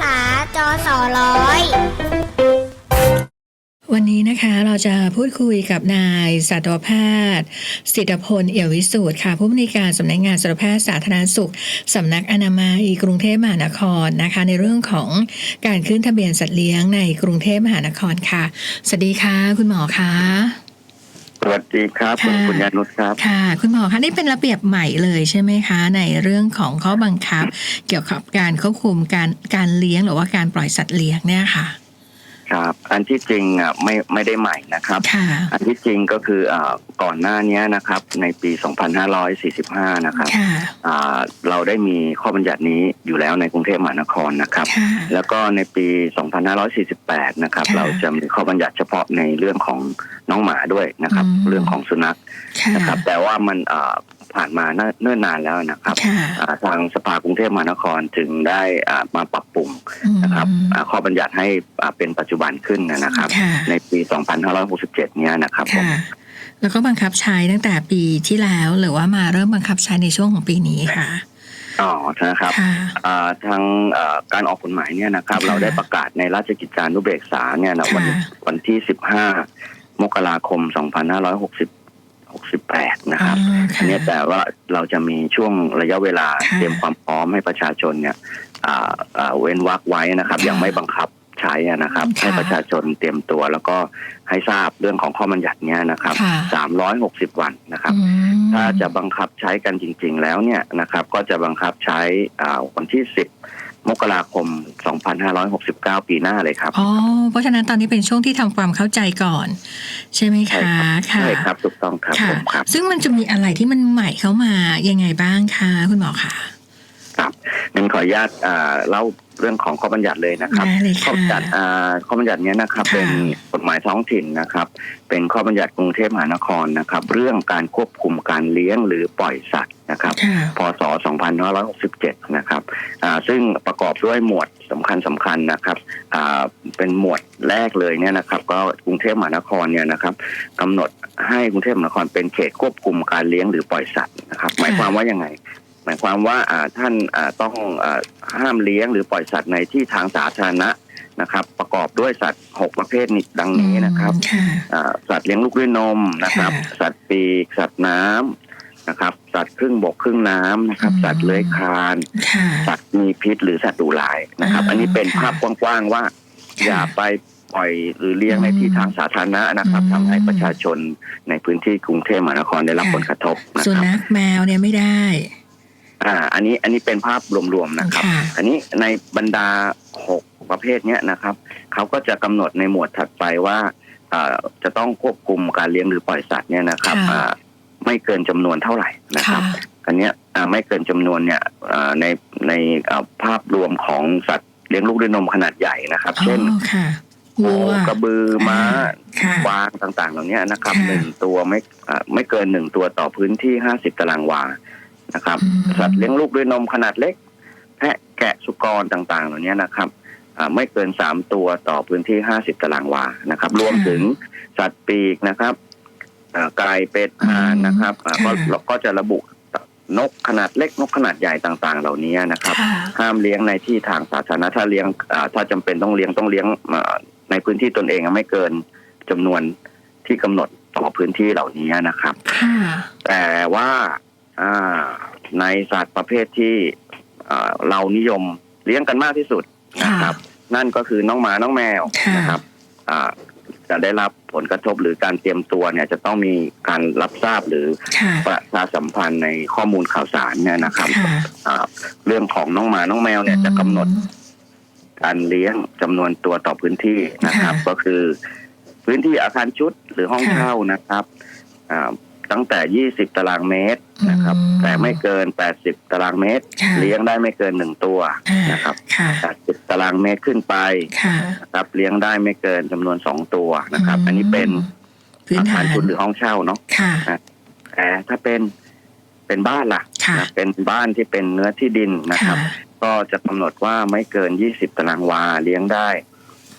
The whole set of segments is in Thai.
ษาจอสอร้อย วันนี้นะคะเราจะพูดคุยกับนายสัตวแพทย์ สิทธพลเอี่ยววิสูตรค่ะ ผู้อำนวยการสำนักงานสัตวแพทย์สาธารณสุขสำนักอนามัยกรุงเทพมหานครนะคะ ในเรื่องของการขึ้นทะเบียนสัตว์เลี้ยงในกรุงเทพมหานครค่ะ สวัสดีค่ะ คุณหมอคะ สวัสดีครับคุณค่ะคุณยานุชครับค่ะ คุณหมอคะนี่เป็นระเบียบใหม่เลยใช่ไหมคะ ในเรื่องของข้อบังคับ เกี่ยวกับการควบคุมการการเลี้ยงหรือว่าการปล่อยสัตว์เลี้ยงเนี่ยค่ะ ครับอันที่จริงอะไม่ไม่ได้ใหม่นะครับค่ะอันที่จริงก็คืออ่าก่อนหน้านี้นะครับ ในปี 2545 นะครับค่ะอ่าเราได้มีข้อบัญญัตินี้อยู่แล้วในกรุงเทพมหานครนะครับค่ะแล้วก็ในปี 2548 นะครับค่ะเราจะมีข้อบัญญัติเฉพาะในเรื่องของน้องหมาด้วยนะครับอืมเรื่องของสุนัขค่ะนะครับ แต่ว่ามันอ่า ผ่านมาเนิ่นเนิ่นนานแล้วนะครับค่ะอ่าทางสภากรุงเทพมหานครจึงได้อ่ามาปรับปรุงนะครับอืมอ่าข้อบัญญัติให้อ่าเป็นปัจจุบันขึ้นนะครับค่ะในปี 2567 เนี้ยนะครับผมค่ะแล้วก็บังคับใช้ตั้งแต่ปีที่แล้วหรือว่ามาเริ่มบังคับใช้ในช่วงของปีนี้ค่ะอ๋อนะครับค่ะอ่าทางอ่าการออกกฎหมายเนี่ยนะครับค่ะเราได้ประกาศในราชกิจจานุเบกษาเนี่ยนะวันค่ะวันที่ 15 มกราคม 2568 นะครับอ๋ออัค่ะ นเนี้ยแต่ว่าเราจะมีช่วงระยะเวลาค่ะ เตรียมความพร้อมให้ประชาชนเนี่ยอ่าอ่าเว้นวักไว้นะครับ ค่ะยังไม่บังคับใช้อะนะครับ ค่ะให้ประชาชนเตรียมตัว แล้วก็ให้ทราบเรื่องของข้อบัญญัติเนี้ยนะครับค่ะ 360 วันนะครับ อืม ถ้าจะบังคับใช้กันจริง ๆ แล้วเนี่ยนะครับ ก็จะบังคับใช้อ่าวันที่ 10 มกราคม 2569 ปีหน้าเลยครับอ๋อเพราะฉะนั้นตอนนี้เป็นช่วงที่ทำความเข้าใจก่อน ใช่ไหมใช่คะครับค่ะใช่ครับถูกต้องครับค่ะผมครับ ซึ่งมันจะมีอะไรที่มันใหม่เข้ามายังไงบ้างคะคุณหมอคะครับงั้นขออนุญาตอ่าเล่า เรื่องของข้อบัญญัติเลยนะครับ ได้เลยข้อค่ะ บัญญัติอ่าข้อบัญญัติเนี้ยนะครับ ค่ะ เป็นกฎหมายท้องถิ่นนะครับ เป็นข้อบัญญัติกรุงเทพมหานครนะครับ เรื่องการควบคุมการเลี้ยงหรือปล่อยสัตว์นะครับ ค่ะ พศ 2567 นะครับอ่าซึ่งประกอบด้วยหมวดสำคัญสำคัญนะครับอ่าเป็นหมวดแรกเลยเนี่ยนะครับ ก็กรุงเทพมหานครเนี่ยนะครับกำหนดให้กรุงเทพมหานครเป็นเขตควบคุมการเลี้ยงหรือปล่อยสัตว์นะครับ หมายความว่ายังไง หมายความว่าอ่าท่านอ่าต้องอาห้ามเลี้ยงหรือปล่อยสัตว์ในที่ทางสาธารณะนะครับ ประกอบด้วยสัตว์6ประเภทนี้ดังนี้นะครับค่ะอ่าสัตว์เลี้ยงลูกด้วยนมนะครับค่ะสัตว์ปีกสัตว์น้ำนะครับ สัตว์ครึ่งบกครึ่งน้ำนะครับอืมสัตว์เลื้อยคลานค่ะสัตว์มีพิษหรือสัตว์ดุร้ายนะครับอ่าอันนี้เป็นค่ะภาพกว้างๆว่าค่ะอย่าไปปล่อยหรือเลี้ยงในอืมที่ทางสาธารณะนะครับอืมทำให้ประชาชนในพื้นที่กรุงเทพมหานครได้รับค่ะผลกระทบนะสุครับนัขแมวเนี่ยไม่ได้ อ่า อันนี้อันนี้เป็นภาพรวมๆนะครับค่ะอันนี้ในบรรดาหกประเภทเนี้ยนะครับเขาก็จะกำหนดในหมวดถัดไปว่าอ่าจะต้องควบคุมการเลี้ยงหรือปล่อยสัตว์เนี่ยนะครับค่ะอ่าไม่เกินจำนวนเท่าไหร่นะคค่ะรับอันเนี้ยอ่าไม่เกินจำนวนเนี่ยอ่าในในอ่าภาพรวมของสัตว์เลี้ยงลูกด้วยนมขนาดใหญ่นะครับอ๋อเช่นค่ะโควัวกระบือม้าค่ะกวางต่างๆ เหล่านี้นะครับค่ะหนึ่งตัวไม่อ่าไม่เกินหนึ่งตัวต่อพื้นที่ห้าสิบตารางวา นะครับอืมสัตว์เลี้ยงลูกด้วยนมขนาดเล็ก แพะแกะสุกรต่างๆ เหล่านี้นะครับอ่าไม่เกินสามตัวต่อพื้นที่ห้าสิบตารางวานะครับ รวมถึงสัตว์ปีกนะครับอ่าไก่เป็ดห่านนะครับอ่าก็เราก็จะระบุนกขนาดเล็กนกขนาดใหญ่ต่าง ๆ เหล่านี้นะครับค่ะห้ามเลี้ยงในที่ทางสาธารณะถ้าเลี้ยงอ่าถ้าจำเป็นต้องเลี้ยงต้องเลี้ยงอ่าในพื้นที่ตนเองอะไม่เกินจำนวนที่กำหนดต่อพื้นที่เหล่านี้นะครับค่ะแต่ว่าอ่า ในสัตว์ประเภทที่อ่าเรานิยมเลี้ยงกันมากที่สุดนะครับ นั่นก็คือน้องหมาน้องแมวค่ะนะครับอ่าจะได้รับผลกระทบหรือการเตรียมตัวเนี่ยจะต้องมีการรับทราบหรือค่ะประชาสัมพันธ์ในข้อมูลข่าวสารเนี่ยนะครับค่ะอ่าเรื่องของน้องหมาน้องแมวเนี่ยจะกำหนดการเลี้ยงจำนวนตัวต่อพื้นที่นะครับค่ะก็คือพื้นที่อาคารชุดหรือห้องค่ะเช่านะครับอ่า ตั้งแต่ 20 ตารางเมตรนะครับอืมแต่ไม่เกิน 80 ตารางเมตรค่ะเลี้ยงได้ไม่เกินหนึ่งตัวอ่านะครับค่ะ80ตารางเมตรขึ้นไปค่ะนะครับ เลี้ยงได้ไม่เกินจำนวนสองตัวนะครับ อันนี้เป็นพื้นอาฐาคารนชุดหรือห้องเช่าเนาะค่ะแต่ถ้าเป็นเป็นบ้านล่ะค่ะนะเป็นบ้านที่เป็นเนื้อที่ดินนะครับค่ะก็จะกำหนดว่าไม่เกิน 20 ตารางวาเลี้ยงได้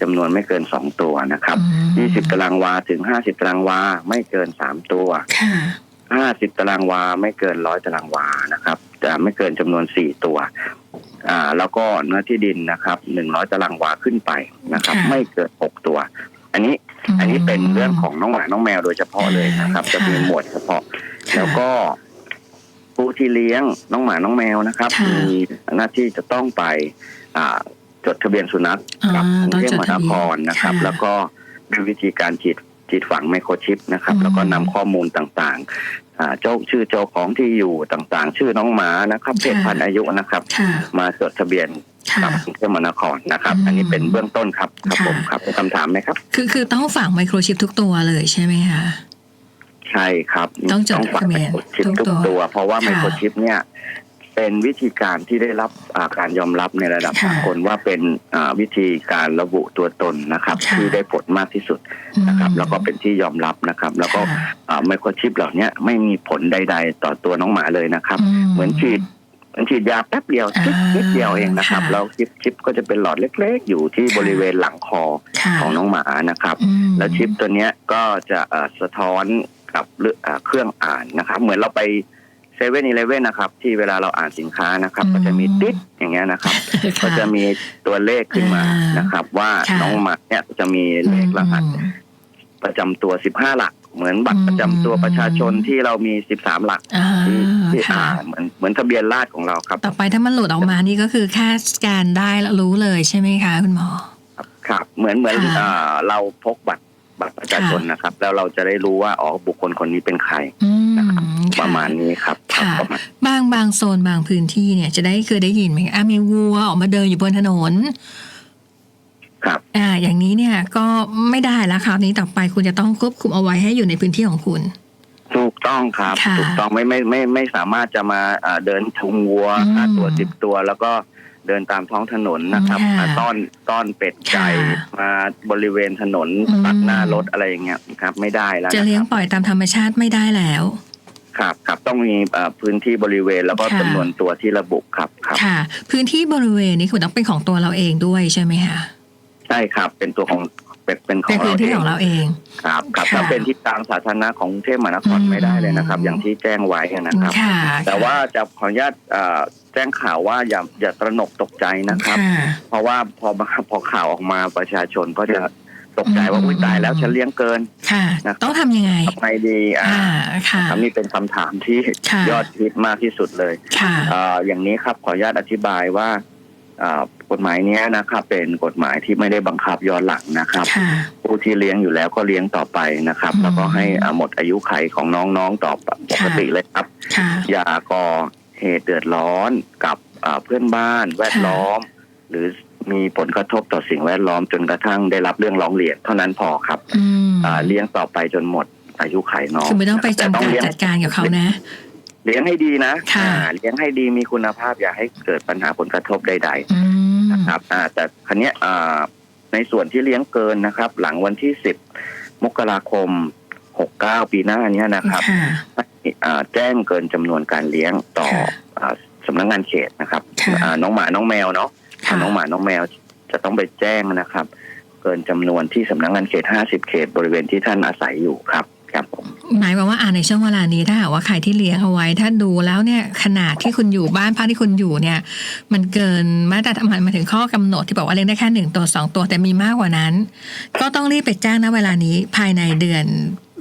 จำนวนไม่เกิน2ตัวนะครับอืม20ตารางวาถึง50ตารางวาไม่เกิน3ตัวค่ะ50ตารางวาไม่เกิน100ตารางวานะครับจะไม่เกินจำนวน4ตัวอ่าแล้วก็เนื้อที่ดินนะครับหนึ่งร้อยตารางวาขึ้นไปนะครับค่ะไม่เกินหกตัว อันนี้อันนี้เป็นเรื่องของน้องหมาน้องแมวโดยเฉพาะเลยนะครับค่ะจะมีหมวดเฉพาะค่ะแล้วก็ผู้ที่เลี้ยงน้องหมาน้องแมวนะครับค่ะมีหน้าที่จะต้องไปอ่า จดทะเบียนสุนัขอ่ากับกรุงต้องเทพจดมหานทะเบียนครนะครับค่ะแล้วก็มีวิธีการฉีดฉีดฝังไมโครชิปนะครับอืมแล้วก็นำข้อมูลต่างๆอ่าเจ้าชื่อเจ้าของที่อยู่ต่างๆ ชื่อน้องหมานะครับเพศพันธุ์อายุนะครับค่ะมาจดทะเบียนค่ะกับกรุงเทพมหานครนะครับอืมอันนี้เป็นเบื้องต้นครับครับค่ะผมครับมีคำถามไหมครับ คือคือต้องฝังไมโครชิปทุกตัวเลยใช่ไหมคะใช่ครับ ต้องจดฝัทะเบียนไมโครชิปทุกทุกตัวตัว เพราะว่าค่ะไมโครชิปเนี่ย เป็นวิธีการที่ได้รับอ่าการยอมรับในระดับค่ะสากลว่าเป็นอ่าวิธีการระบุตัวตนนะครับค่ะที่ได้ผลมากที่สุดนะครับ แล้วก็เป็นที่ยอมรับนะครับ แล้วก็ค่ะอ่าไมโครชิปเหล่านี้ไม่มีผลใด ๆ ต่อตัวน้องหมาเลยนะครับ เหมือนฉีดเหมือนฉีดยาแป๊บเดียวอ่าชิปนิดเดียวเองนะครับค่ะแล้วชิปชิปก็จะเป็นหลอดเล็ก ๆ อยู่ที่ค่ะบริเวณหลังคอค่ะของน้องหมานะครับอืมแล้วชิปตัวเนี้ยก็จะเอ่อสะท้อนกับเรื่องเอ่อเครื่องอ่านนะครับ เหมือนเราไป เซเว่นอีเลเว่นนะครับ ที่เวลาเราอ่านสินค้านะครับอืมก็จะมีติ๊ดอย่างเงี้ยนะครับ ก็จะมีตัวเลขขึ้นมาอ่านนะครับ ว่าค่ะน้องหมาเนี่ยจะมีเลขรหัสอืมประจำตัว15หลัก เหมือนบัตรประจำตัวอืมประชาชนที่เรามี13หลักอ่าที่ที่ค่ะอ่านเหมือนเหมือนทะเบียนราษฎรของเราครับ ต่อไปถ้ามันหลุดออกมานี่ก็คือแค่สแกนได้แล้วรู้เลยใช่ไหมคะคุณหมอครับครับเหมือนเหมือนค่ะเอ่อเราพกบัตร บัตรประชาชนนะครับ แล้วเราจะได้รู้ว่าอ๋อบุคคลคนนี้เป็นใครอืมนะครับค่ประมาณนี้ครับครับค่ะประมาณบางบางโซนบางพื้นที่เนี่ย จะได้เคยได้ยินไหมอะมีวัวออกมาเดินอยู่บนถนนครับอ่า อย่างนี้เนี่ยก็ไม่ได้แล้วคราวนี้ต่อไปคุณจะต้องควบคุมเอาไว้ให้อยู่ในพื้นที่ของคุณ ถูกต้องครับค่ะถูกต้องไม่ไม่ไม่ไม่สามารถจะมาอ่าเดินทุงวัวอืมห้าตัวสิบตัวแล้วก็ เดินตามท้องถนนนะครับค่ะอ่าต้อนต้อนเป็ดไก่ค่ะ มาบริเวณถนนอืมตัดหน้ารถอะไรอย่างเงี้ยครับ ไม่ได้แล้วจะนะเลี้ยคงรับปล่อยตามธรรมชาติไม่ได้แล้ว ครับครับต้องมีอ่าพื้นที่บริเวณแล้วก็ค่ะ จำนวนตัวที่ระบุครับครับ ค่ะ พื้นที่บริเวณนี้คุณต้องเป็นของตัวเราเองด้วยใช่ไหมคะใช่ครับ เป็นตัวของเป็นเป็นขอเป็นงพื้เรานที่เองของเราเอง ครับครับค่ะถ้าเป็นที่ทางสาธารณะของกรุงเทพมหานครอืม ไม่ได้เลยนะครับ อย่างที่แจ้งไว้นะครับ ค่ะแต่ว่าจะขออนุญาตเอ่อ แจ้งข่าวว่าอย่าอย่าตระหนกตกใจนะครับ ค่ะ เพราะว่าพอพอข่าวออกมาประชาชนก็จะตกใจว่าอืมอุ้ยตายแล้วฉันเลี้ยงเกิน ค่ะ นะครับ ต้องทำยังไง ทำไงดีอ่าอ่า ค่ะ ครับนี่เป็นคำถามที่ค่ะ ยอดฮิตมากที่สุดเลย ค่ะ เอ่ออย่างนี้ครับขออนุญาตอธิบายว่าเอ่อกฎหมายเนี้ยนะครับ เป็นกฎหมายที่ไม่ได้บังคับย้อนหลังนะครับ ค่ะ ผู้ที่เลี้ยงอยู่แล้วก็เลี้ยงต่อไปนะครับ อืมแล้วก็ให้อ่าหมดอายุไขของน้องๆต่อปกติเลยครับ ค่ะ อย่าก่อ เหตุเดือดร้อนกับอ่าเพื่อนบ้านแวดล้อม หรือมีผลกระทบต่อสิ่งแวดล้อมจนกระทั่งได้รับเรื่องร้องเรียนเท่านั้นพอครับอืมอ่าเลี้ยงต่อไปจนหมดอายุไขน้องคือไม่ต้องไปแต่จำกัดเลี้ยงจัดการกับเขานะ เลี้ยงให้ดีนะค่ะอ่าเลี้ยงให้ดีมีคุณภาพอย่าให้เกิดปัญหาผลกระทบใดอืมๆนะครับอ่าแต่ครั้นี้ยอ่าในส่วนที่เลี้ยงเกินนะครับ หลังวันที่สิบมกราคมหกเก้าปีหน้าเนี้ยนะครับค่ะอ่า แจ้งเกินจำนวนการเลี้ยงต่อค่ะอ่าสำนักงานเขตนะครับค่ะอ่าน้องหมาน้องแมวเนาะค่ะน้องหมาน้องแมวจะต้องไปแจ้งนะครับ เกินจำนวนที่สำนักงานเขต50เขตบริเวณที่ท่านอาศัยอยู่ครับครับผมหมายความว่าอ่าในช่วงเวลานี้ถ้าหากว่าใครที่เลี้ยงเอาไว้ ถ้าดูแล้วเนี่ยขนาดที่คุณอยู่บ้านพักที่คุณอยู่เนี่ย มันเกินมาตรฐานมาถึงข้อกำหนดที่บอกว่าเลี้ยงได้แค่หนึ่งตัวสองตัวแต่มีมากกว่านั้น ก็ต้องรีบไปแจ้งณเวลานี้ภายในเดือน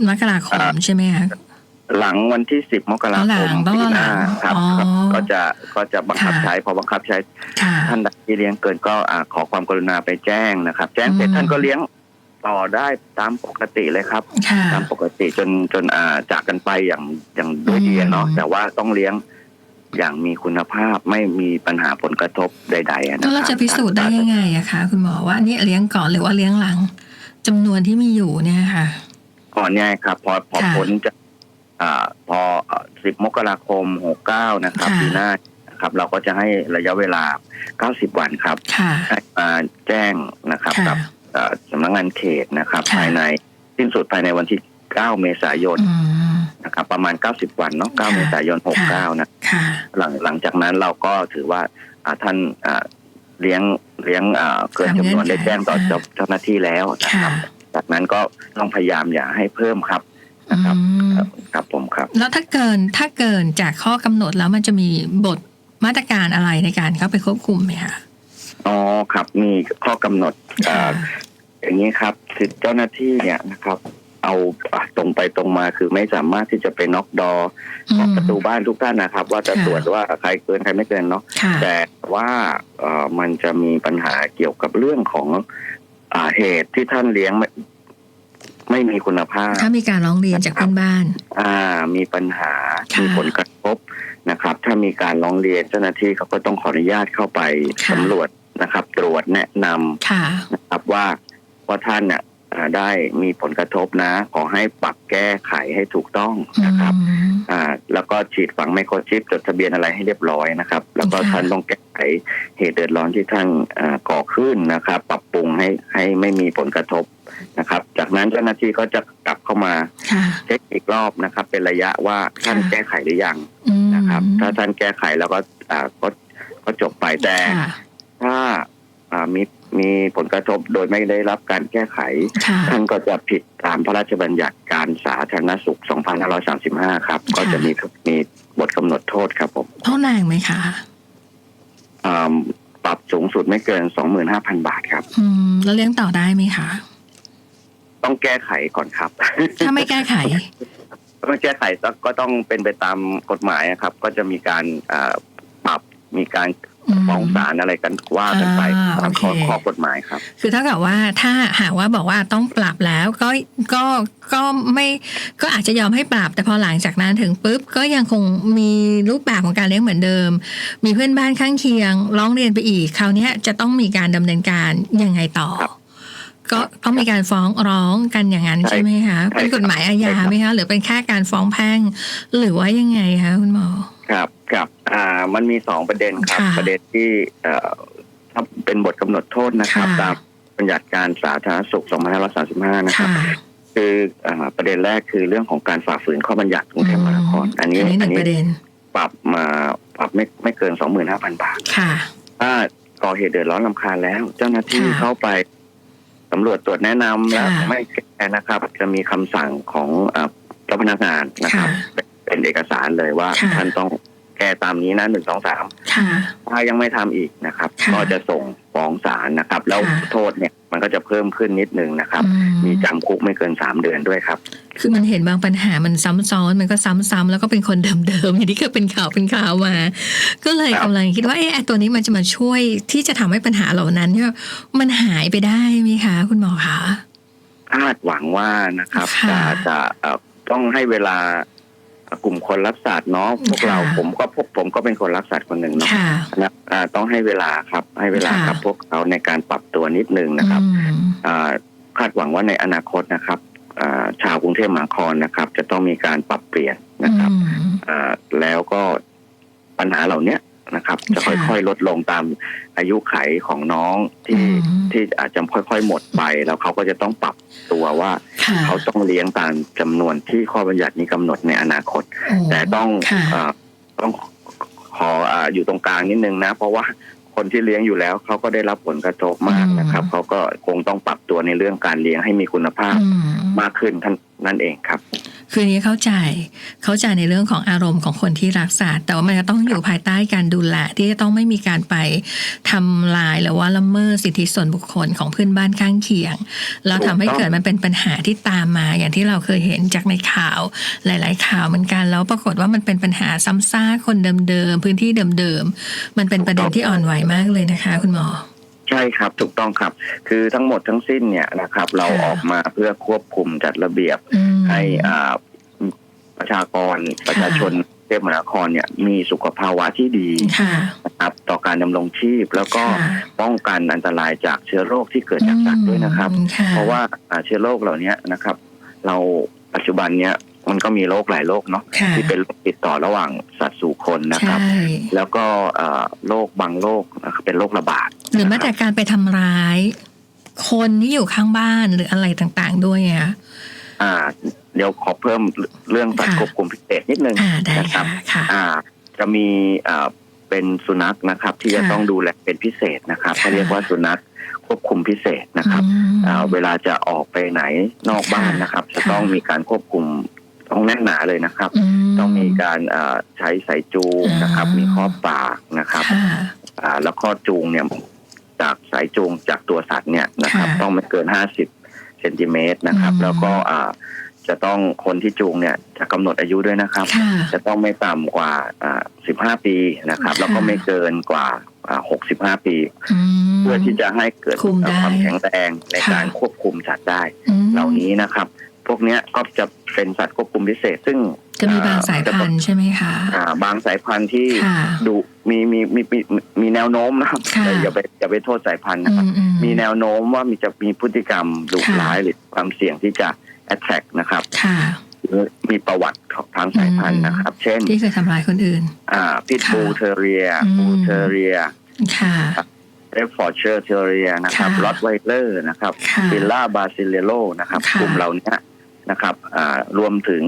มกราคมใช่ไหมคะ หลังวันที่10มกราอ๋อหลัคงมต้องปีรอหหลัน้างครับอ๋อครับ ก็จะก็จะบังคับค่ะใช้พอบังคับใช้ค่ะท่านใดที่เลี้ยงเกินก็อ่าขอความกรุณาไปแจ้งนะครับ แจ้งเสร็จอืมท่านก็เลี้ยงต่อได้ตามปกติเลยครับค่ะตามปกติจนจนอ่าจากกันไปอย่างอย่างด้วยดีอะเนาะอืมแต่ว่าต้องเลี้ยงอย่างมีคุณภาพไม่มีปัญหาผลกระทบใดๆอะนะคแล้รัวบเราจะพิสูจน์ได้ยังไงอะคะคุณหมอว่านี่เลี้ยงก่อนหรือว่าเลี้ยงหลังจำนวนที่มีอยู่เนี่ยค่ะก่อนเนี่ยครับ พอพอค่ะผลจะ อ่าพอสิบมกราคมหกเก้านะครับค่ะปีหน้านะครับ เราก็จะให้ระยะเวลาเก้าสิบวันครับค่ะให้มาแจ้งนะครับค่ะกับเอ่อสำนักงานเขตนะครับค่ะภายในสิ้นสุดภายในวันที่เก้าเมษายนอืมนะครับ ประมาณเก้าสิบวันเนาะเก้าค่ะเมษายนหกเก้านะค่ะหลังหลังจากนั้นเราก็ถือว่าอ่าท่านอ่าเลี้ยงเลี้ยงอ่าเกินจำนวนได้แจ้งต่อเจ้าเจ้าหน้าที่แล้วนะคค่ะรับ จากนั้นก็ต้องพยายามอย่าให้เพิ่มครับอืนะ ครับมครับครับผมครับ แล้วถ้าเกินถ้าเกินจากข้อกำหนดแล้วมันจะมีบทมาตรการอะไรในการเข้าไปควบคุมไหมคะอ๋อครับมีข้อกำหนดค่ะอ่าอย่างนี้ครับคือเจ้าหน้าที่เนี่ยนะครับ เอาอะตรงไปตรงมาคือไม่สามารถที่จะไปน็อกดอขอกประตูบ้านทุกท่านนะครับ ว่าจะค่ะตรวจว่าใครเกินใครไม่เกินเนาะค่ะแต่ว่าเอ่อมันจะมีปัญหาเกี่ยวกับเรื่องของอ่าเหตุที่ท่านเลี้ยง ไม่ไม่มีคุณภาพ ถ้ามีการร้องเรียนจากเพื่อนบ้าน อ่า มีปัญหาค่ะมีผลกระทบนะครับ ถ้ามีการร้องเรียนเจ้าหน้าที่เขาก็ต้องขออนุญาตเข้าไปค่ะสำรวจนะครับ ตรวจแนะนำค่ะนะครับว่าว่าท่านเนี่ยอ่าได้มีผลกระทบนะ ขอให้ปรับแก้ไขให้ถูกต้องนะครับอืมอ่า แล้วก็ฉีดฝังไมโครชิปจดทะเบียนอะไรให้เรียบร้อยนะครับ แล้วก็ค่ะท่านต้องแก้ไขเหตุเดือดร้อนที่ท่านอ่าก่อขึ้นนะครับ ปรับปรุงให้ให้ไม่มีผลกระทบ นะครับ จากนั้นเจ้าหน้าที่ก็จะกลับเข้ามาค่ะเช็คอีกรอบนะครับ เป็นระยะว่าท่านค่ะแก้ไขหรือยังอืมนะครับ ถ้าท่านแก้ไขแล้วก็อ่าก็ก็จบไปแต่ค่ะถ้าอ่ามีมีผลกระทบโดยไม่ได้รับการแก้ไขค่ะท่านก็จะผิดตามพระราชบัญญัติการสาธารณสุข 2535 ครับ ก็จะมีมีบทกำหนดโทษครับผมเท่าแรงไหมคะอ่าปรับสูงสุดไม่เกิน 25,000 บาทครับอืมแล้วเลี้ยงต่อได้ไหมคะ ต้องแก้ไขก่อนครับ ถ้าไม่แก้ไขต้องแก้ไขก็ต้องเป็นไปตามกฎหมายนะครับ ก็จะมีการอ่าปรับมีการอืมฟ้องศาลอะไรกันว่ากันไปอ่าตามข้อโอเคข้อกฎหมายครับ คือเท่ากับว่าถ้าหากว่าบอกว่าต้องปรับแล้วก็ก็ก็ไม่ก็อาจจะยอมให้ปรับ แต่พอหลังจากนั้นถึงปุ๊บก็ยังคงมีรูปแบบของการเลี้ยงเหมือนเดิม มีเพื่อนบ้านข้างเคียง ร้องเรียนไปอีกคราวเนี้ยจะต้องมีการดำเนินการยังไงต่อครับ ก็ต้องมีการฟ้องร้องกันอย่างนั้นใช่ใช่ไหมคะใช่เป็นกฎหมายอาญาใช่ครับไหมคะหรือเป็นแค่การฟ้องแพ่งหรือว่ายังไงคะคุณหมอครับครับอ่ามันมีสองประเด็นครับค่ะประเด็นที่เอ่อถ้าเป็นบทกำหนดโทษนะครับค่ะตามบัญญัติการสาธารณสุข 2535 นะครับค่ะคืออ่าประเด็นแรกคือเรื่องของการฝ่าฝืนข้อบัญญัติกรุงเทพมหานครอันนี้อันนี้หอันึ่นงนี้ประเด็นปรับมาปรับไม่ไม่เกิน25,000บาทค่ะถ้าก่อเหตุเดือดร้อนลำคาญแล้ว เจ้าหน้าที่ค่ะเข้าไป สำรวจตรวจแนะนำแล้วค่ะไม่แก้นะครับ จะมีคำสั่งของอ่าเจ้าพนักงานนะครับ เป็นเป็นเอกสารเลยว่าค่ะท่านต้องแก้ตามนี้นะหนึ่งสองสามค่ะถ้ายังไม่ทำอีกนะครับค่ะก็จะส่งฟ้องศาลนะครับ แล้วค่ะโทษเนี่ย มันก็จะเพิ่มขึ้นนิดนึงนะครับอืมีจำคุกไม่เกินสามเดือนด้วยครับ คือมันเห็นบางปัญหามันซ้ำซ้อน มันก็ซ้ำๆแล้วก็เป็นคนเดิมๆอย่างที่เคยเป็นข่าวเป็นข่าวมา ก็เลยครับกำลังคิดว่าเอ๊ะไอ้ตัวนี้มันจะมาช่วยที่จะทำให้ปัญหาเหล่านั้นเนี่ยมันหายไปได้ไหมคะ คุณหมอคะคาดหวังว่านะครับค่ะจะจะเอ่อต้องให้เวลา กลุ่มคนรักสัตว์เนาะพวกเราค่ะผมก็พวกผมก็เป็นคนรักสัตว์คนหนึ่งเนาะค่ะนะอ่าต้องให้เวลาครับให้เวลาค่ะกับพวกเขาในการปรับตัวนิดนึงนะครับอืมอ่าคาดหวังว่าในอนาคตนะครับอ่าชาวกรุงเทพมหานครนะครับ จะต้องมีการปรับเปลี่ยนนะครับอืมอ่าแล้วก็ปัญหาเหล่าเนี้ย นะครับจะค่ะค่อยๆ ลดลงตามอายุไขของน้องที่อืมที่อาจจะค่อยๆ หมดไป แล้วเขาก็จะต้องปรับตัวว่าค่ะเขาต้องเลี้ยงตามจำนวนที่ข้อบัญญัตินี้กำหนดในอนาคตโอ้แต่ต้องค่ะเอ่อต้องขออ่าอยู่ตรงกลางนิดนึงนะ เพราะว่าคนที่เลี้ยงอยู่แล้วเขาก็ได้รับผลกระทบมากนะครับเขาก็คงต้องปรับตัวในเรื่องการเลี้ยงให้มีคุณภาพอืมมากขึ้นท่าน นั่นเองครับ คือนี้เข้าใจเข้าใจในเรื่องของอารมณ์ของคนที่รักสัตว์แต่ว่ามันจะต้องอยู่ภายใต้การดูแลที่จะต้องไม่มีการไปทำลายหรือว่าละเมิดสิทธิส่วนบุคคลของเพื่อนบ้านข้างเคียงแล้วทำให้เกิดมันเป็นปัญหาที่ตามมา อย่างที่เราเคยเห็นจากในข่าวหลาย ๆ ข่าวเหมือนกันแล้วปรากฏว่ามันเป็นปัญหาซ้ำซากคนเดิม ๆ พื้นที่เดิม ๆ มันเป็นประเด็นที่อ่อนไหวมากเลยนะคะ คุณหมอ ใช่ครับถูกต้องครับ คือทั้งหมดทั้งสิ้นเนี่ยนะครับ เราค่ะออกมาเพื่อควบคุมจัดระเบียบอืมให้อ่าประชากรประชาชนกรุงเทพมหานครเนี่ยมีสุขภาวะที่ดีค่ะนะครับต่อการดำรงชีพแล้วก็ค่ะป้องกันอันตรายจากเชื้อโรคที่เกิดจากสัตว์ด้วยนะครับอืมค่ะเพราะว่าอ่าเชื้อโรคเหล่านี้นะครับ เราปัจจุบันเนี้ย มันก็มีโรคหลายโรคเนาะค่ะที่เป็นโรคติดต่อระหว่างสัตว์สู่คนนะครับใช่แล้วก็อ่าโรคบางโรคนะครับเป็นโรคระบาด หรือแม้แต่นะคบการไปทำร้าย คนที่อยู่ข้างบ้านหรืออะไรต่างๆ ด้วยอะอ่าเดี๋ยวขอเพิ่มเรื่องสัตว์ค่ะควบคุมพิเศษนิดนึงอ่าได้นะครัค่ะบค่ะอ่าจะมีอ่าเป็นสุนัขนะครับ ที่จะค่ะต้องดูแลเป็นพิเศษนะครับค่ะเขาเรียกว่าสุนัขควบคุมพิเศษนะครับอืมอ่าเวลาจะออกไปไหนนอกบ้านค่ะนะครับจะค่ะต้องมีการควบคุม ต้องแน่นหนาเลยนะครับมต้องมีการเอ่อใช้สายจูงนะครับอ่ามีมีข้อปากนะครับค่ะอ่าแล้วข้อจูงเนี่ยจากสายจูงจากตัวสัตว์เนี่ยนะครับค่ะต้องไม่เกินห้าสิบเซนติเมตรนะครับอืมแล้วก็อ่าจะต้องคนที่จูงเนี่ยจะกำหนดอายุด้วยนะครับค่ะจะต้องไม่ต่ำกว่าอ่าสิบห้าปีนะครับค่ะแล้วก็ไม่เกินกว่าหกสิบห้าปีมเพื่อที่จะให้เกิดคุมได้ความแข็งแรงในค่ะการควบคุมสัตว์ได้อืมเหล่านี้นะครับพ วกเนี้ยก็จะเป็นสัตว์ควบคุมพิเศษ ซึ่งจะมีบางสายพันธุ์ใช่ไหมคะอ่า บางสายพันธุ์ที่ค่ะดูมีมีมีมีมีแนวโน้มนะครับค่ะแต่อย่าไปอย่าไปโทษสายพันธุ์อืนะครับมอืมีแนวโน้มว่ามีจะมีพฤติกรรมดุค่ะร้ายหรือความเสี่ยงที่จะ attract นะครับค่ะหรือมีประวัติของทางสายพันธุ์อืมนะครับ เช่น ที่เคยทำร้ายคนอื่น อ่าพิทค่ะบูเทเรียอืมบูเทเรียค่ะเอฟฟอร์เชอร์เทเรียนะครับค่ะรอตไวเลอร์นะครับค่ะฟิลล่าบาซิเลโลนะครับค่ะกลุ่มเหล่านี้ นะครับอ่ารวมถึง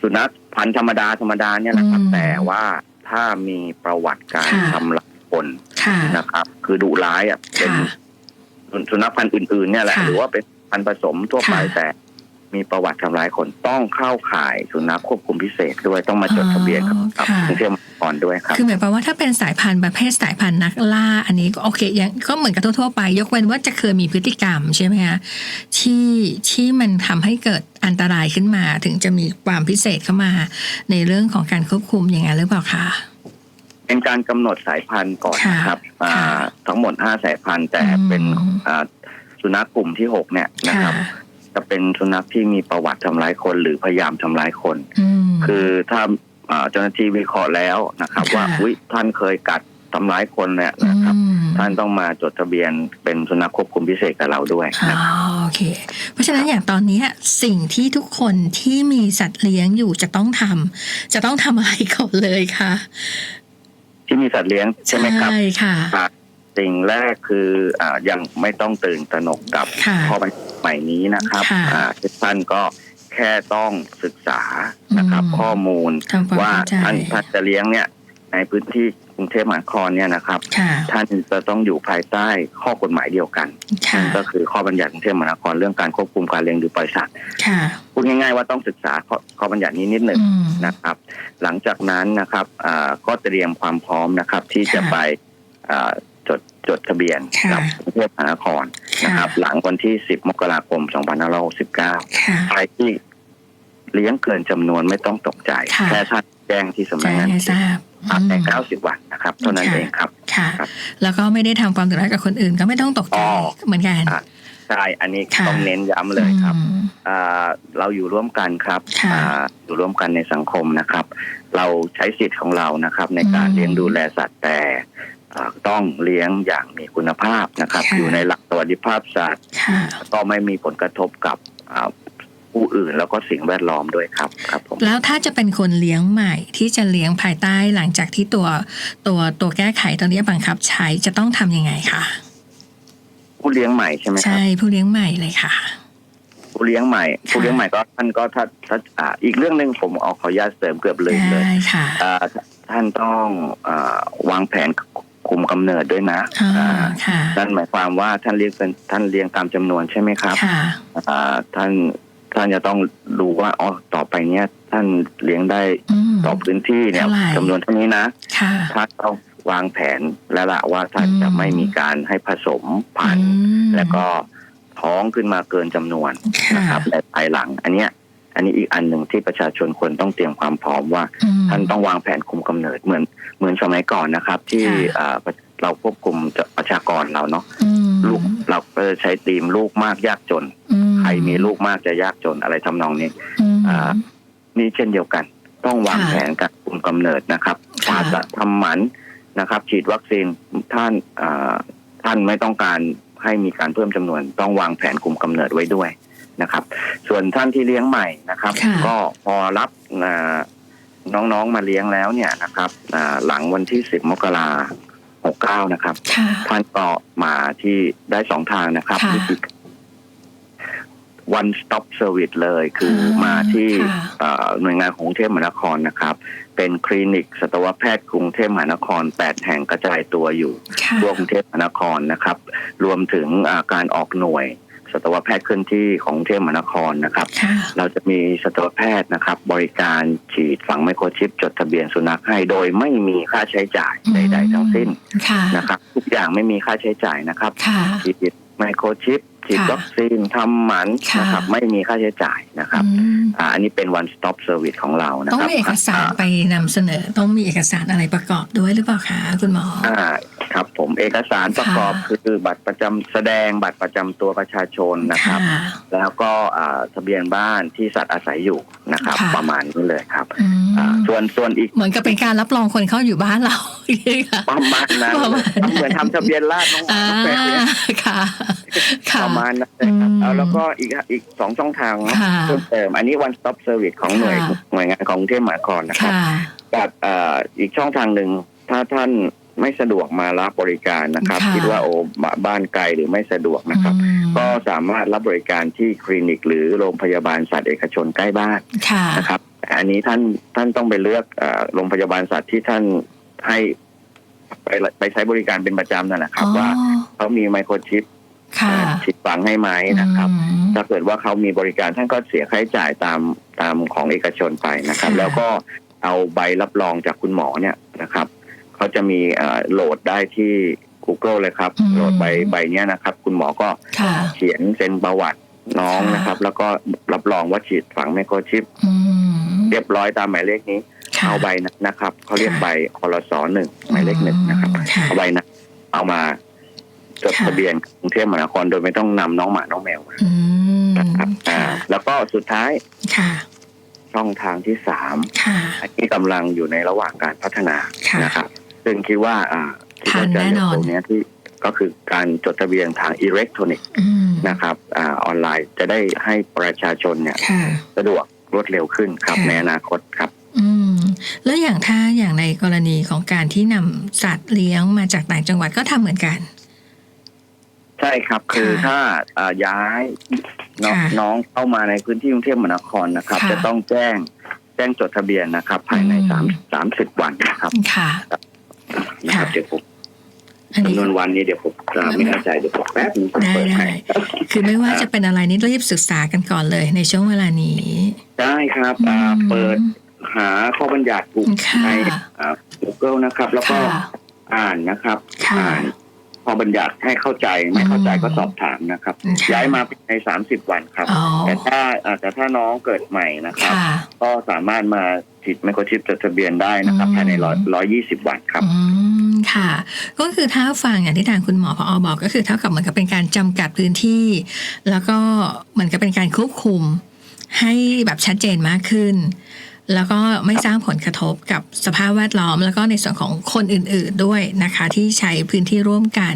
สุนัขพันธุ์ธรรมดาธรรมดาเนี่ยนะครับอืมแต่ว่าถ้ามีประวัติการค่ะทำร้ายคนค่ะนะครับ คือดุร้ายอะเป็นค่ะสุนัขพันธุ์อื่นๆเนี่ยแหละค่ะหรือว่าเป็นพันธุ์ผสมทั่วไปค่ะแต่ มีประวัติทำร้ายคนต้องเข้าข่ายสุนัขควบคุมพิเศษด้วยต้องมาจดทะเบียนกับอ๋อกับค่ะกรุงเทพมหานครด้วยครับคือหมายความว่าถ้าเป็นสายพันธุ์ประเภทสายพันธุ์นักล่า อันนี้ก็โอเคยังก็เหมือนกับทั่วๆไป ยกเว้นว่าจะเคยมีพฤติกรรมใช่ไหมคะที่ที่มันทำให้เกิดอันตรายขึ้นมา ถึงจะมีความพิเศษเข้ามา ในเรื่องของการควบคุมอย่างนั้นหรือเปล่าคะเป็นการกำหนดสายพันธุ์ก่อนค่ะนะครับอ่าค่ะทั้งหมดห้าสายพันธุ์แต่อืมเป็นอ่าสุนัขกลุ่มที่หกเนี่ยนะครับค่ะ จะเป็นสุนัขที่มีประวัติทำร้ายคนหรือพยายามทำร้ายคนอืมคือถ้าอ่าเจ้าหน้าที่วิเคราะห์แล้วนะครับค่ะว่าอุ้ยท่านเคยกัดทำร้ายคนเนี่ยนะครับอืมท่านต้องมาจดทะเบียนเป็นสุนัขควบคุมพิเศษกับเราด้วยอ๋อนะครับโอเค เพราะฉะนั้นอย่างตอนเนี้ยสิ่งที่ทุกคนที่มีสัตว์เลี้ยงอยู่จะต้องทำจะต้องทำอะไรก่อนเลยคะที่มีสัตว์เลี้ยงใช่ไหมครับใช่ค่ะ สิ่งแรกคืออ่ายังไม่ต้องตื่นตระหนกกับค่ะข้อบัญญัติใหม่นี้นะครับค่ะอ่าทุกท่านก็แค่ต้องศึกษานะครับอืมข้อมูลทำความว่าเข้าใจท่านท่านจะเลี้ยงเนี่ยในพื้นที่กรุงเทพมหานครเนี่ยนะครับค่ะท่านจะต้องอยู่ภายใต้ข้อกฎหมายเดียวกันค่ะก็คือข้อบัญญัติกรุงเทพมหานครเรื่องการควบคุมการเลี้ยงดูปล่อยสัตว์ค่ะพูดง่ายๆว่าต้องศึกษาข้อข้อบัญญัตินี้นิดหนึ่งอืมนะครับ หลังจากนั้นนะครับอ่าก็เตรียมความพร้อมนะครับที่จะค่ะไปอ่า จดจดทะเบียนค่ะกับกรุงเทพมหานครนะครับ หลังวันที่ 10 มกราคม 2569ค่ะใครที่เลี้ยงเกินจำนวนไม่ต้องตกใจค่ะแค่ท่านแจ้งที่สำนัแจ้กงงานให้ทราบภายในอืม90วันนะครับเท่านั้นค่ะเองครับค่ะครับแล้วก็ไม่ได้ทำความเดือดร้อนกับคนอื่นก็ไม่ต้องตกใจอ๋อเหมือนกันอะใช่อันนี้ค่ะต้องเน้นย้ำเลยครับอืมอ่าเราอยู่ร่วมกันครับค่ะอ่าอยู่ร่วมกันในสังคมนะครับ เราใช้สิทธิ์ของเรานะครับ ในการอืมเลี้ยงดูแลสัตว์แต่อ่า ต้องเลี้ยงอย่างมีคุณภาพนะครับค่ะอยู่ในหลักสวัสดิภาพสัตว์ค่ะก็ไม่มีผลกระทบกับอ่าผู้อื่นแล้วก็สิ่งแวดล้อมด้วยครับครับผมแล้วถ้าจะเป็นคนเลี้ยงใหม่ที่จะเลี้ยงภายใต้หลังจากที่ตัวตัวตัวแก้ไขตอนนี้บังคับใช้จะต้องทำยังไงคะผู้เลี้ยงใหม่ใช่ไหมครับใช่ผู้เลี้ยงใหม่เลยค่ะ ผู้เลี้ยงใหม่ ผู้เลี้ยงใหม่ก็ท่านก็ถ้าถ้าอ่าอีกเรื่องหนึ่งผมเอาขออนุญาตเสริมเกือบลืมเลยได้ค่ะอ่าท่านต้องอาวางแผน คุมกำเนิดด้วยนะอ่าอ่าค่ะนั่นหมายความว่าท่านเลี้ยงเป็นท่านเลี้ยงตามจำนวนใช่ไหมครับค่ะอ่าท่านท่านจะต้องดูว่าอ๋อต่อไปเนี้ยท่านเลี้ยงได้อืมต่อพื้นที่เนี่ยเท่าไหร่จำนวนเท่านี้นะค่ะท่านต้องวางแผนแล้วละว่าท่านอืมจะไม่มีการให้ผสมพันธุ์อืมแล้วก็ท้องขึ้นมาเกินจำนวนค่ะนะครับในภายหลัง อันเนี้ย อันนี้อีกอันหนึ่งที่ประชาชนควรต้องเตรียมความพร้อมว่าอืมท่านต้องวางแผนคุมกำเนิดเหมือน เหมือนสมัยก่อนนะครับ ที่ค่ะอ่าเราควบคุมประชากรเราเนาะอืมลูกเราก็จะใช้ธีมลูกมากยากจนอืใครมีลูกมากจะยากจนอะไรทำนองนี้อืมอ่านี่เช่นเดียวกัน ต้องวางค่ะแผนการคุมกำเนิดนะครับค่ะผ่าตัดทำหมันนะครับ ฉีดวัคซีนท่านอ่าท่านไม่ต้องการให้มีการเพิ่มจำนวน ต้องวางแผนคุมกำเนิดไว้ด้วยนะครับ ส่วนท่านที่เลี้ยงใหม่นะครับค่ะก็พอรับอ่า น้องๆมาเลี้ยงแล้วเนี่ยนะครับอ่าหลังวันที่10มกราหกเก้านะครับค่ะท่านก็มาที่ได้สองทางนะครับค่ะวิธี one stop service เลยคือออมาที่ค่ะเอ่อหน่วยงานของกรุงเทพมหานครนะครับ เป็นคลินิกสัตวแพทย์กรุงเทพมหานคร8แห่งกระจายตัวอยู่ค่ะทั่วกรุงเทพมหานครนะครับ รวมถึงอ่าการออกหน่วย สัตวแพทย์เคลื่อนที่ของกรุงเทพมหานครนะครับค่ะเราจะมีสัตวแพทย์นะครับ บริการฉีดฝังไมโครชิป จดทะเบียนสุนัขให้โดยไม่มีค่าใช้จ่ายใด ๆ ทั้งสิ้นค่ะนะครับ ทุกอย่างไม่มีค่าใช้จ่ายนะครับค่ะฉีดไมโครชิป ฉีดค่ะวัคซีนทำหมันค่ะนะครับ ไม่มีค่าใช้จ่ายนะครับอืมอ่าอันนี้เป็น one stop service ของเรานะต้องครับมีเอกสารไปนำเสนอ ต้องมีเอกสารอะไรประกอบด้วยหรือเปล่าคะคุณหมออ่าครับผมเอกสารประกอบค่ะคือบัตรประจำแสดงบัตรประจำตัวประชาชนนะครับค่ะแล้วก็อ่าทะเบียนบ้านที่สัตว์อาศัยอยู่นะครับค่ะประมาณนี้เลยครับอืมอ่าส่วนส่วนอีกเหมือนกับเป็นการรับรองคนเข้าอยู่บ้านเราอย่างนี้ค่ะประมาณนั้นประมาณนั้นเหมือนทำทะเบียนราษฎร์น้องหมาอ่าน้องแฝดเนี่ยค่ะค่ะ ประมาณนั้นเลยครับอืมเอาแล้วก็อีกอีกสองช่องทางนะค่ะ เพิ่มเติม อันนี้ one stop service ของหน่วยค่ะ หน่วยงานของกรุงเทพมหานครนะครับ ค่ะ กับเอ่ออีกช่องทางหนึ่งถ้าท่านไม่สะดวกมารับบริการนะครับ ค่ะ คิดว่าโอ้บบ้านไกลหรือไม่สะดวกนะครับ อืมก็สามารถรับบริการที่คลินิก หรือโรงพยาบาลสัตว์เอกชนใกล้บ้านค่ะ นะครับแต่อันนี้ท่านท่านต้องไปเลือกเอ่อโรงพยาบาลสัตว์ที่ท่านให้ไปไปใช้บริการเป็นประจำนั่นแหละครับอ๋อว่าเขามีไมโครชิป ค่ะเอ่อฉีดฝังให้ไหมนะครับอืมถ้าเกิดว่าเขามีบริการท่านก็เสียค่าใช้จ่ายตามตามของเอกชนไปนะครับค่ะแล้วก็เอาใบรับรองจากคุณหมอเนี่ยนะครับเขาจะมีเอ่อโหลดได้ที่ Google เลยครับ โหลดใบใบเนี้ยนะครับ คุณหมอก็ค่ะเขียนเซ็นประวัติน้องค่ะนะครับ แล้วก็รับรองว่าฉีดฝังไมโครชิปอืมเรียบร้อยตามหมายเลขนี้ค่ะเอาใบนั้นนะครับเขาเรียกค่ะใบคอรสหนึ่งหมายเลขหนึ่งนะครับค่ะเอาใบนั้นเอามา จดค่ะทะเบียนกรุงเทพมหานครโดยไม่ต้องนำน้องหมาน้องแมวมาอืมนะครับอ่าค่ะแล้วก็สุดท้ายค่ะช่องทางที่สามค่ะอันนี้กำลังอยู่ในระหว่างการพัฒนาค่ะนะครับซึ่งคิดว่าอ่าคิดว่าทันจะแน่นอนเร็วๆเนี้ยที่ก็คือการจดทะเบียนทางอิเล็กทรอนิกส์อืมนะครับอ่าออนไลน์จะได้ให้ประชาชนเนี่ยค่ะสะดวกรวดเร็วขึ้นครับค่ะในอนาคตครับ อืมแล้วอย่างถ้าอย่างในกรณีของการที่นำสัตว์เลี้ยงมาจากต่างจังหวัดก็ทำเหมือนกัน ใช่ครับคือค่ะถ้าอ่าย้ายน้องค่ะน้องเข้ามาในพื้นที่กรุงเทพมหานครนะครับค่ะจะต้องแจ้งแจ้งจดทะเบียนนะครับ ภายในอืมสามสามสิบวันนะครับค่ะนะครับค่ะเดี๋ยวผมอันนี้จำนวนวันนี้เดี๋ยวผมจะไม่แน่ใจเดี๋ยวผมแป๊บนึงผมได้เปิดได้ให้คือไม่ว่าจะเป็นอะไรนี่รีบศึกษากันก่อนเลยในช่วงเวลานี้ ได้ครับอ่าอืมเปิดหาข้อบัญญัติถูกค่ะในอ่า Google นะครับ แล้วก็ค่ะอ่านนะครับค่ะอ่านข้ อบัญญัติให้เข้าใจไม่เข้าใจอืมก็สอบถามนะครับค่ะย้ายมาในสามสิบวันครับอ๋อแต่ถ้าอ่าแต่ถ้าน้องเกิดใหม่นะครับค่ะก็สามารถมาฉีดไมโครชิปจดทะเบียนได้นะครับอืมภายในร้อยร้อยยี่สิบวันครับอืมค่ะ ก็คือถ้าฟังอย่างที่ทางคุณหมอพอบอกก็คือเท่ากับเหมือนกับเป็นการจำกัดพื้นที่ แล้วก็เหมือนกับเป็นการควบคุมให้แบบชัดเจนมากขึ้น แล้วก็ไม่สร้างผลกระทบกับสภาพแวดล้อม แล้วก็ในส่วนของคนอื่นๆด้วยนะคะ ที่ใช้พื้นที่ร่วมกัน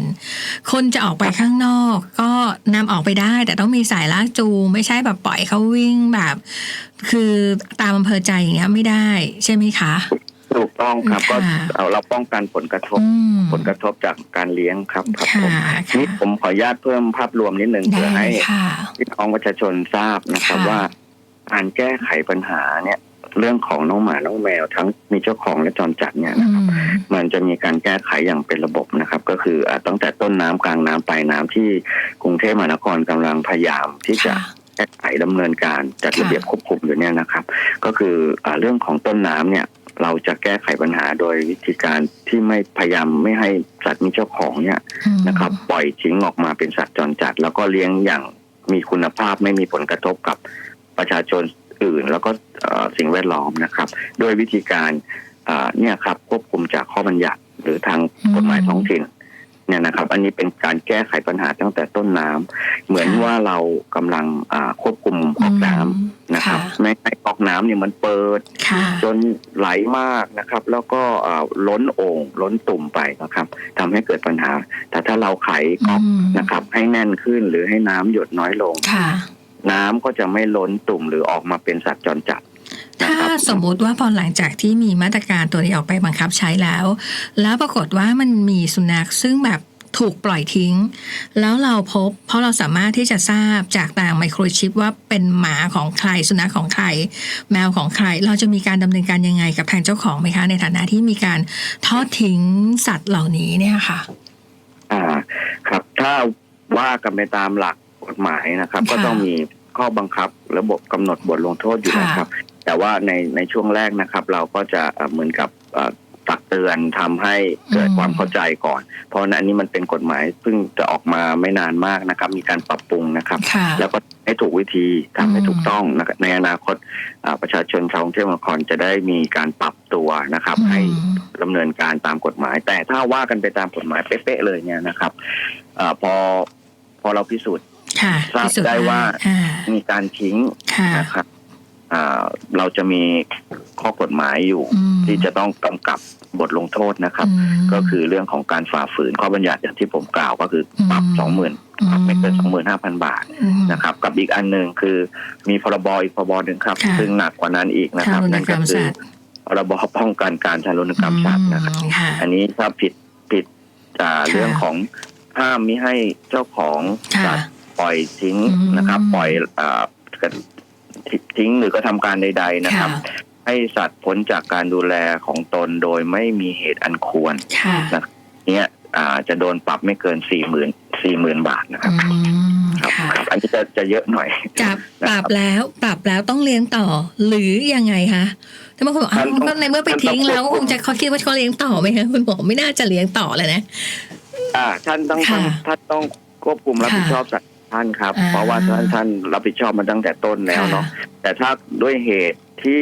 คนจะออกไปข้างนอก ก็นำออกไปได้ แต่ต้องมีสายลากจูงไม่ใช่แบบปล่อยเขาวิ่งแบบ คือตามอำเภอใจอย่างเงี้ยไม่ได้ใช่ไหมคะถูกต้องครับค่ะก็เอาเราป้องกันผลกระทบอืมผลกระทบจากการเลี้ยงครับครับค่ะผมค่ะนี่ผมขออนุญาตเพิ่มภาพรวมนิดนึงได้เพื่อให้ค่ะพี่น้องประชาชนทราบนะครับค่ะว่า การแก้ไขปัญหาเนี่ย เรื่องของน้องหมาน้องแมว ทั้งมีเจ้าของและจรจัดเนี่ยอืนะครับมมันจะมีการแก้ไขอย่างเป็นระบบนะครับ ก็คืออ่าตั้งแต่ต้นน้ำกลางน้ำปลายน้ำที่กรุงเทพมหานครกำลังพยายามที่จะค่ะแก้ไขดำเนินการจัดค่ะระเบียบควบคุมอยู่เนี่ยนะครับ ก็คืออาเรื่องของต้นน้ำเนี่ยเราจะแก้ไขปัญหาโดยวิธีการที่ไม่พยายามไม่ให้สัตว์มีเจ้าของเนี่ยอืมนะครับ ปล่อยทิ้งออกมาเป็นสัตว์จรจัด แล้วก็เลี้ยงอย่างมีคุณภาพไม่มีผลกระทบกับประชาชน อื่น แล้วก็เอ่อสิ่งแวดล้อมนะครับโดยวิธีการอ่าเนี่ยครับควบคุมจากข้อบัญญัติหรือทางกฎหมายท้องถิ่นเนี่ยนะครับ อันนี้เป็นการแก้ไขปัญหาตั้งแต่ต้นน้ำเหมือนว่าเรากำลังอ่าควบคุมออกน้ำนะครับค่ะไม่ให้ออกน้ำเนี่ยมันเปิดค่ะจนไหลมากนะครับ แล้วก็อ่าล้นโอ่งล้นตุ่มไปนะครับทำให้เกิดปัญหา แต่ถ้าเราไขก๊อกอืมนะครับ ให้แน่นขึ้นหรือให้น้ำหยดน้อยลงค่ะ น้ำก็จะไม่ล้นตุ่มหรือออกมาเป็นสัตว์จรจัดนะถ้าครับสมมุติว่าพอหลังจากที่มีมาตรการตัวนี้ออกไปบังคับใช้แล้ว แล้วปรากฏว่ามันมีสุนัขซึ่งแบบถูกปล่อยทิ้ง แล้วเราพบ เพราะเราสามารถที่จะทราบจากต่างไมโครชิปว่าเป็นหมาของใครสุนัขของใคร แมวของใคร เราจะมีการดำเนินการยังไงกับทางเจ้าของไหมคะ ในฐานะที่มีการทอดทิ้งสัตว์เหล่านี้เนี่ยค่ะ อ่า ครับถ้าว่ากันไปตามหลัก กกฎหมายนะครับค่ะก็ต้องมีข้อบังคับระบบกำหนดบทลงโทษอยู่ค่ะนะครับ แต่ว่าในในช่วงแรกนะครับ เราก็จะเอ่อเหมือนกับเอ่อตักเตือนทำให้เกิดอืมความเข้าใจก่อน เพราะฉะนั้นอันนี้มันเป็นกฎหมายซึ่งจะออกมาไม่นานมากนะครับ มีการปรับปรุงนะครับค่ะแล้วก็ให้ถูกวิธีทำให้อืมถูกต้องนะครับในอนาคตอ่าประชาชนชาวกรุงเทพมหานครจะได้มีการปรับตัวนะครับ ให้อืมดำเนินการตามกฎหมาย แต่ถ้าว่ากันไปตามกฎหมายเป๊ะๆเลยเนี่ยนะครับอาพอพอเราพิสูจน์ ค่ะทราบพิสูจน์ได้ว่าอ่ามีการทิ้งค่ะนะครับอ่าเราจะมีข้อกฎหมายอยู่อืมที่จะต้องกำกับบทลงโทษนะครับอืมก็คือเรื่องของการฝ่าฝืนข้อบัญญัติอย่างที่ผมกล่าวก็คือปรับอืมสองหมื่นอืมไม่เกินสองหมื่นห้าพันบาทมนะครับ กับอีกอันหนึ่งคือมีพรบอีกพรบหนึ่งครับค่ะซึ่งหนักกว่านั้นอีกนะครับทารุณนั่นกรก็รมคืสัอตว์พรบป้องกันการทารุณกรรมสัตว์นะครับอืมค่ะอันนี้ถ้าผิดผิดอ่าค่ะเรื่องของห้ามมิให้เจ้าของค่ะสัตว์ป ล่อยทิ้งอืมนะครับ ปล่อยอ่าทิ้งหรือก็ทำการใด ๆนะครับค่ะให้สัตว์พ้นจากการดูแลของตนโดยไม่มีเหตุอันควรค่ะเนี่ยอ่าจะโดนปรับไม่เกินสี่หมื่นสี่หมื่นบาทนะครับอืมครับค่ะครับอันนี้จะจะเยอะหน่อยจับปรับแล้วปรับแล้วต้องเลี้ยงต่อ หรือยังไงคะถ้าบางคนบอกอ้าวมันต้องก็ในเมื่อไปทิ้งแล้วมันต้องคงจะเขาคิดว่าเขาเลี้ยงต่อไหมคะคุณหมอไม่น่าจะเลี้ยงต่อเลยนะ อ่าท่านต้องค่ะท่านต้องควบคุมรับผิดค่ะชอบสัตว์ ท่านครับอ่าเพราะว่าท่านท่านรับผิดชอบมาตั้งแต่ต้นแล้วเนาะแต่ถ้าด้วยเหตุที่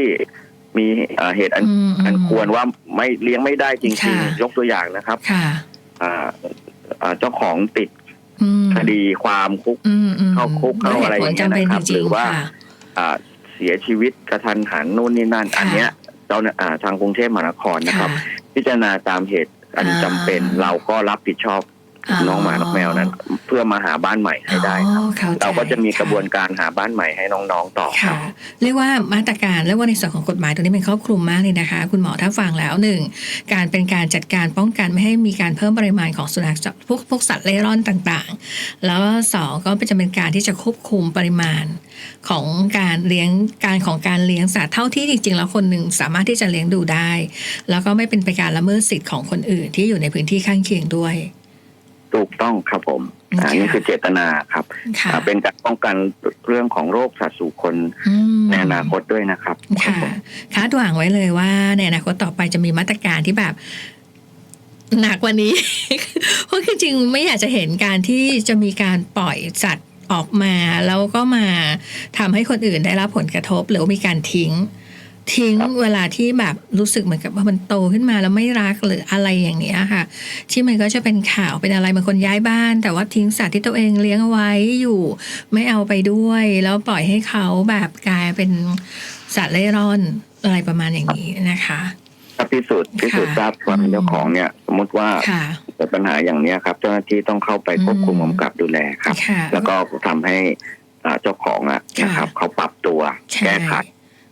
มีเอ่อเหตุอันอืมอันควรว่าไม่เลี้ยงไม่ได้จริงค่ะๆยกตัวอย่างนะครับค่ะอ่าอ่าเจ้าของติดอืมคดีความคุกอืมอืมเข้าคุกเข้าอะไรอย่างเงี้ยแล้วหตุผลจำเป็นนะครับจริงหรือว่าค่ะอ่าเสียชีวิตกระทันหันนู่นนี่นั่นค่ะอันเนี้ยเจ้าหน้าอ่าทางกรุงเทพมหานครนะครับค่ะพิจารณาตามเหตุอันอ่าจำเป็นเราก็รับผิดชอบอ๋อ น้องหมาน้องแมวนั้น เพื่อมาหาบ้านใหม่ให้ได้ครับอ๋อเข้ใจเราก็จะมีกระบวนค่การหาบ้านใหม่ให้น้องๆต่อครัค่ะบเรียกว่ามาตรการเรียกว่าในส่วนของกฎหมายตัวนี้เป็นครอบคลุมมากเลยนะคะ คุณหมอถ้าฟังแล้วหนึ่งการเป็นการจัดการป้องกันไม่ให้มีการเพิ่มปริมาณของสุนัขพวกพวกสัตว์เล่ร่อนต่างๆ แล้วสองก็จะเป็นการที่จะควบคุมปริมาณของการเลี้ยงการของการเลี้ยงสัตว์เท่าที่จริงๆแล้วคนหนึ่งสามารถที่จะเลี้ยงดูได้ แล้วก็ไม่เป็นไปการละเมิดสิทธิ์ของคนอื่นที่อยู่ในพื้นที่ข้างเคียงด้วย ถูกต้องครับผมอ่าค่ะนี่คือเจตนาครับค่ะอ่าเป็นการป้องกันเรื่องของโรคสัตว์สู่คนอืมในอนาคตด้วยนะครับ ค่ะคาดหวังไว้เลยว่าในอนาคตต่อไปจะมีมาตรการที่แบบหนักกว่านี้ เพราะคือจริงไม่อยากจะเห็นการที่จะมีการปล่อยสัตว์ออกมา แล้วก็มาทำให้คนอื่นได้รับผลกระทบ หรือว่ามีการทิ้ง ทิ้งครับเวลาที่แบบรู้สึกเหมือนกับว่ามันโตขึ้นมาแล้วไม่รักหรืออะไรอย่างเนี้ยค่ะ ที่มันก็จะเป็นข่าวเป็นอะไรบางคนย้ายบ้าน แต่ว่าทิ้งสัตว์ที่ตัวเองเลี้ยงเอาไว้อยู่ ไม่เอาไปด้วย แล้วปล่อยให้เขาแบบกลายเป็นสัตว์เล่ร่อนอะไรประมาณอย่างนี้นะคะถ้าพิสูจน์พิสูจน์ทราบว่าเป็นเจ้าของเนี่ย สมมติว่าค่ะเกิดปัญหาอย่างเนี้ยครับ เจ้าหน้าที่ต้องเข้าไปควบคุมอืมกำกับดูแลครับค่ะแล้วก็ทำให้อ่าเจ้าของอะค่ะนะครับเขาปรับตัวใช่แก้ไข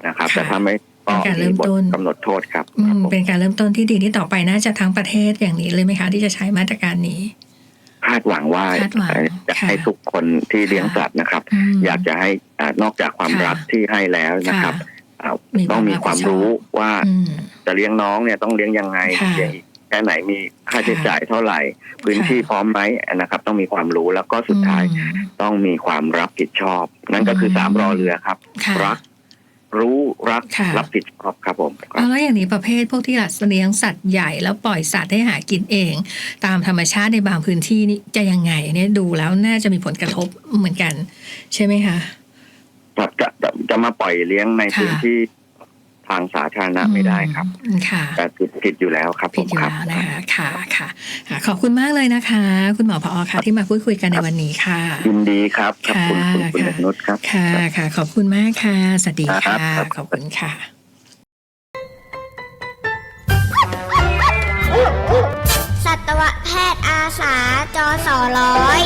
นะครับค่ะแต่ถ้าไม่ ก็เป็นการเริ่มีมบทต้นกำหนดโทษครับอืครับมผมเป็นการเริ่มต้นที่ดีที่ต่อไปน่าจะทั้งประเทศอย่างนี้เลยไหมคะ ที่จะใช้มาตรการนี้คาดหวังว่าคาดหวังจะค่ะให้ทุกคนที่เลี้ยงสัตว์นะครับมอยากจะให้อ่านอกจากความค่ะรักที่ให้แล้วนะครับอ่ามีต้องมีความรู้ว่าอืมจะเลี้ยงน้องเนี่ยต้องเลี้ยงยังไงค่ะเลี้ยงอีกแค่ไหนมีค่าใช้จ่ายเท่าไหร่ พื้นที่พร้อมไหมนะครับ ต้องมีความรู้แล้วก็สุดท้ายอืมต้องมีความรับผิดชอบ นั่นก็คืออมสามรอเรือครับค่ะรัก รู้รักค่ะรับผิดชอบครับผมครัเอาบแล้วอย่างนี้ประเภทพวกที่เลี้ยงสัตว์ใหญ่แล้วปล่อยสัตว์ให้หากินเอง ตามธรรมชาติในบางพื้นที่นี่จะยังไงเนี่ยดูแล้วน่าจะมีผลกระทบเหมือนกัน ใช่ไหมคะจะจะจะจะมาปล่อยเลี้ยงในค่ะพื้นที่ ทางสาธารณะไม่ได้ครับอืมค่ะแต่ผิดผิดอยู่แล้วครับผผิดมอยู่ครับแล้วนะคะค่ะค่ะค่ะ ขอบคุณมากเลยนะคะ คุณหมอพอค่ะ ที่มาพูดคุยกันในวันนี้ค่ะยินดีครับขอบคุณค่ะคุณคุณค่ะนุชครับค่ะค่ะ ขอบคุณมากค่ะสวัสดีครัค่ะบครับขอบคุณค่ะสัตวแพทย์อาสาจอสอร้อย